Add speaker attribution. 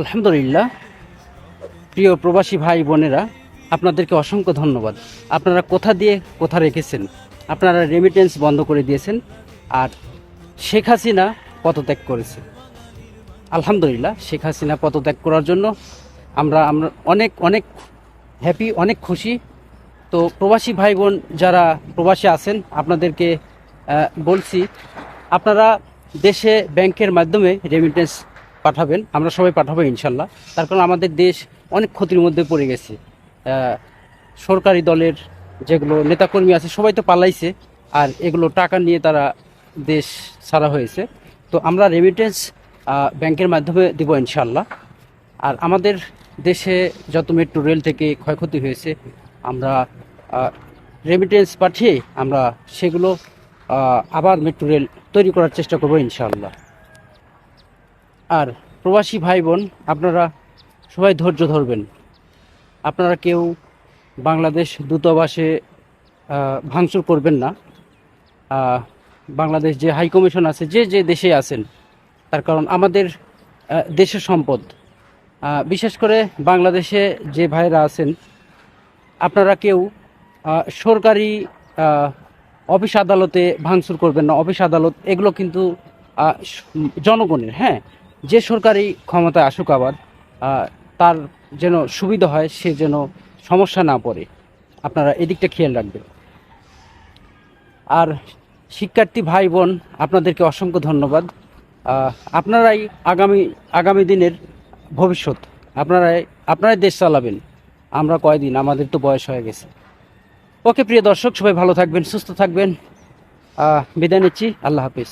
Speaker 1: আলহামদুলিল্লাহ। প্রিয় প্রবাসী ভাই বোনেরা, আপনাদেরকে অসংখ্য ধন্যবাদ। আপনারা কোথা দিয়ে কোথা রেখেছেন? আপনারা রেমিটেন্স বন্ধ করে দিয়েছেন আর শেখ হাসিনা পদত্যাগ করেছে। আলহামদুলিল্লাহ, শেখ হাসিনা পদত্যাগ করার জন্য আমরা আমরা অনেক অনেক হ্যাপি অনেক খুশি। তো প্রবাসী ভাই বোন যারা প্রবাসী আছেন, আপনাদেরকে বলছি, আপনারা দেশে ব্যাংকের মাধ্যমে রেমিটেন্স পাঠাবেন, আমরা সবাই পাঠাবো ইনশাল্লাহ। তার কারণ আমাদের দেশ অনেক ক্ষতির মধ্যে পড়ে গেছে। সরকারি দলের যেগুলো নেতাকর্মী আছে, সবাই তো পালাইছে, আর এগুলো টাকা নিয়ে তারা দেশ ছাড়া হয়েছে। তো আমরা রেমিটেন্স ব্যাংকের মাধ্যমে দিব ইনশাল্লাহ। আর আমাদের দেশে যত মেট্রো রেল থেকে ক্ষয়ক্ষতি হয়েছে, আমরা রেমিটেন্স পাঠিয়ে আমরা সেগুলো আবার মেট্রো রেল তৈরি করার চেষ্টা করব ইনশাআল্লাহ আর প্রবাসী ভাই বোন আপনারা সবাই ধৈর্য ধরবেন। আপনারা কেউ বাংলাদেশ দূতাবাসে ভাঙচুর করবেন না। বাংলাদেশ যে হাই কমিশন আছে, যে যে দেশে আছেন, তার কারণ আমাদের দেশের সম্পদ। বিশেষ করে বাংলাদেশে যে ভাইরা আছেন, আপনারা কেউ সরকারি অফিস আদালতে ভাঙচুর করবেন না। অফিস আদালত, এগুলো কিন্তু জনগণের হ্যাঁ? যে সরকারি ক্ষমতায় আসুক আবার তার যেন সুবিধা হয়, সে যেন সমস্যা না পড়ে। আপনারা এদিকটা খেয়াল রাখবেন। আর শিক্ষার্থী ভাই বোন, আপনাদেরকে অসংখ্য ধন্যবাদ। আপনারাই আগামী আগামী দিনের ভবিষ্যৎ। আপনারাই আপনারাই দেশ চালাবেন। আমরা কয়দিন? আমাদের তো বয়স হয়ে গেছে। ওকে, প্রিয় দর্শক, সবাই ভালো থাকবেন, সুস্থ থাকবেন। বিদায় নিচ্ছি। আল্লাহ হাফিজ।